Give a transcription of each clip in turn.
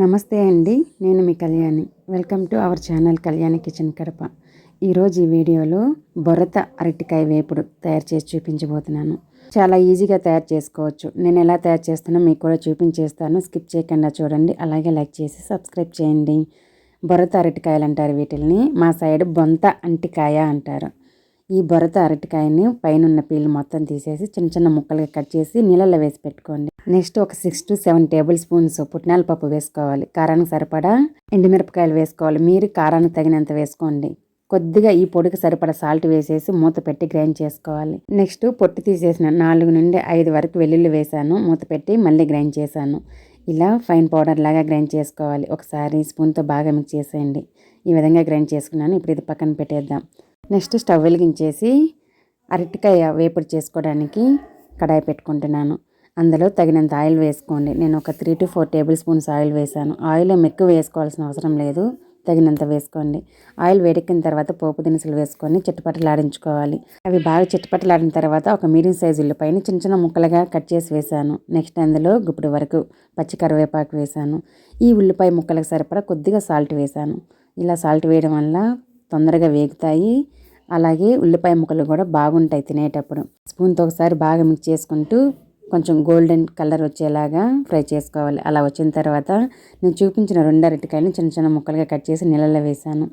నమస్తే అండి నేను మీ Kalyani. Welcome to our channel Kalyani kitchen Kadapa. ఈరోజు ఈ వీడియోలో బొరత అరటికాయ వేపుడు తయారు చేసి చూపించబోతున్నాను. చాలా ఈజీగా తయారు చేసుకోవచ్చు. నేను ఎలా తయారు చేస్తానో మీకు కూడా చూపించేస్తాను. స్కిప్ చేయకుండా చూడండి. అలాగే లైక్ చేసి సబ్స్క్రైబ్ చేయండి. బొరత అరటికాయలు అంటారు వీటిల్ని. మా సైడ్ బొంత అంటికాయ అంటారు. ఈ బొరత అరటికాయని పైన పీలు మొత్తం తీసేసి చిన్న చిన్న ముక్కలుగా కట్ చేసి నీళ్ళల్లో వేసి పెట్టుకోండి. నెక్స్ట్ ఒక six to seven table spoons పుట్నాల పప్పు వేసుకోవాలి. కారానికి సరిపడా ఎండుమిరపకాయలు వేసుకోవాలి. మీరు కారానికి తగినంత వేసుకోండి. కొద్దిగా ఈ పొడికి సరిపడా సాల్ట్ వేసేసి మూత పెట్టి గ్రైండ్ చేసుకోవాలి. నెక్స్ట్ పొట్టు తీసేసిన నాలుగు నుండి ఐదు వరకు వెల్లుల్లి వేసాను. మూత పెట్టి మళ్ళీ గ్రైండ్ చేశాను. ఇలా ఫైన్ పౌడర్ లాగా గ్రైండ్ చేసుకోవాలి. ఒకసారి స్పూన్తో బాగా మిక్స్ చేసేయండి. ఈ విధంగా గ్రైండ్ చేసుకున్నాను. ఇప్పుడు ఇది పక్కన పెట్టేద్దాం. నెక్స్ట్ స్టవ్ వెలిగించేసి అరటికాయ వేపుడు చేసుకోవడానికి కడాయి పెట్టుకుంటున్నాను. అందులో తగినంత ఆయిల్ వేసుకోండి. నేను ఒక three to four table spoons oil వేసాను ఆయిల్ ఎక్కువ వేసుకోవాల్సిన అవసరం లేదు. తగినంత వేసుకోండి. ఆయిల్ వేడెక్కిన తర్వాత పోపు దినుసులు వేసుకొని చిట్టుపట్టలాడించుకోవాలి అవి బాగా చిట్టుపట్టలాడిన తర్వాత ఒక మీడియం సైజు ఉల్లిపాయని చిన్న చిన్న ముక్కలుగా కట్ చేసి వేసాను నెక్స్ట్ అందులో గుప్పుడు వరకు పచ్చి కరివేపాకు వేసాను ఈ ఉల్లిపాయ ముక్కలకు సరిపడా కొద్దిగా సాల్ట్ వేసాను ఇలా సాల్ట్ వేయడం వల్ల తొందరగా వేగుతాయి. అలాగే ఉల్లిపాయ ముక్కలు కూడా బాగుంటాయి తినేటప్పుడు. స్పూన్తో ఒకసారి బాగా మిక్స్ చేసుకుంటూ కొంచెం గోల్డెన్ కలర్ వచ్చేలాగా ఫ్రై చేసుకోవాలి. అలా వచ్చిన తర్వాత నేను చూపించిన రెండు అరటికాయలను చిన్న చిన్న ముక్కలుగా కట్ చేసి నీళ్ళలో వేసాను.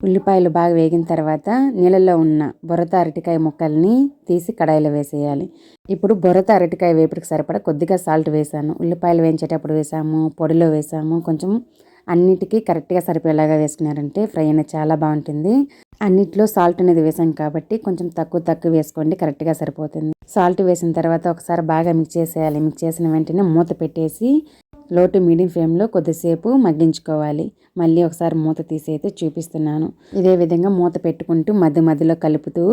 ఉల్లిపాయలు బాగా వేగిన తర్వాత నీళ్ళలో ఉన్న బొరత అరటికాయ ముక్కల్ని తీసి కడాయిలో వేసేయాలి. ఇప్పుడు బొరత అరటికాయ వేపుడికి సరిపడా కొద్దిగా సాల్ట్ వేసాను. ఉల్లిపాయలు వేయించేటప్పుడు వేసాము పొడిలో వేసాము. కొంచెం అన్నిటికీ కరెక్ట్గా సరిపోయేలాగా వేసుకున్నారంటే ఫ్రై అనేది చాలా బాగుంటుంది. అన్నిట్లో సాల్ట్ అనేది వేసాం కాబట్టి కొంచెం తక్కువ తక్కువ వేసుకోండి కరెక్ట్గా సరిపోతుంది. సాల్ట్ వేసిన తర్వాత ఒకసారి బాగా మిక్స్ చేసేయాలి. మిక్స్ చేసిన వెంటనే మూత పెట్టేసి లో టు మీడియం ఫ్లేమ్లో కొద్దిసేపు మగ్గించుకోవాలి. మళ్ళీ ఒకసారి మూత తీసి అయితే చూపిస్తున్నాను. ఇదే విధంగా మూత పెట్టుకుంటూ మధ్య మధ్యలో కలుపుతూ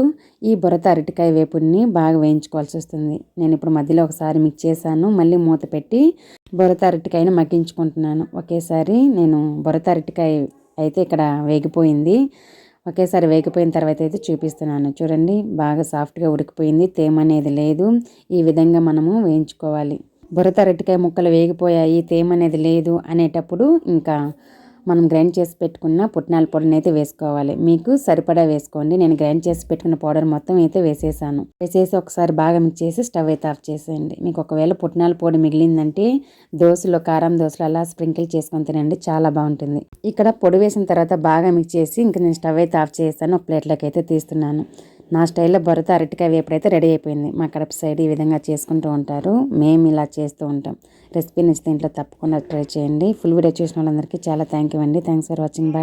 ఈ బురత అరటికాయ వేపుని బాగా వేయించుకోవాల్సి వస్తుంది. నేను ఇప్పుడు మధ్యలో ఒకసారి మిక్స్ చేశాను. మళ్ళీ మూత పెట్టి బురత అరటికాయను మగ్గించుకుంటున్నాను. ఒకేసారి నేను బురత అరటికాయ అయితే ఇక్కడ వేగిపోయింది. ఒకేసారి వేగిపోయిన తర్వాత అయితే చూపిస్తున్నాను. చూడండి బాగా సాఫ్ట్గా ఉడికిపోయింది. తేమ అనేది లేదు. ఈ విధంగా మనము వేయించుకోవాలి. బురత అరటికాయ ముక్కలు వేగిపోయాయి. తేమ అనేది లేదు అనేటప్పుడు ఇంకా మనం గ్రైండ్ చేసి పెట్టుకున్న పుట్నాల పొడిని అయితే వేసుకోవాలి. మీకు సరిపడా వేసుకోండి. నేను గ్రైండ్ చేసి పెట్టుకున్న పౌడర్ మొత్తం అయితే వేసేసాను. వేసేసి ఒకసారి బాగా మిక్స్ చేసి స్టవ్ అయితే ఆఫ్ చేసేయండి. మీకు ఒకవేళ పుట్నాల పొడి మిగిలిందంటే దోశలో కారం దోశలు అలా స్ప్రింకిల్ చేసుకొని తినండి. చాలా బాగుంటుంది. ఇక్కడ పొడి వేసిన తర్వాత బాగా మిక్స్ చేసి ఇంకా నేను స్టవ్ అయితే ఆఫ్ చేస్తాను ఒక ప్లేట్లోకి అయితే తీస్తున్నాను. నా స్టైల్లో భరత అరటికాయ వేపుడైతే రెడీ అయిపోయింది. మా కడప సైడ్ ఈ విధంగా చేసుకుంటూ ఉంటారు. మేము ఇలా చేస్తూ ఉంటాం. రెసిపీ నచ్చితే ఇంట్లో తప్పకుండా ట్రై చేయండి. ఫుల్ వీడియో చూసిన వాళ్ళందరికీ చాలా థ్యాంక్ యూ అండి. Thanks for watching. బాయ్.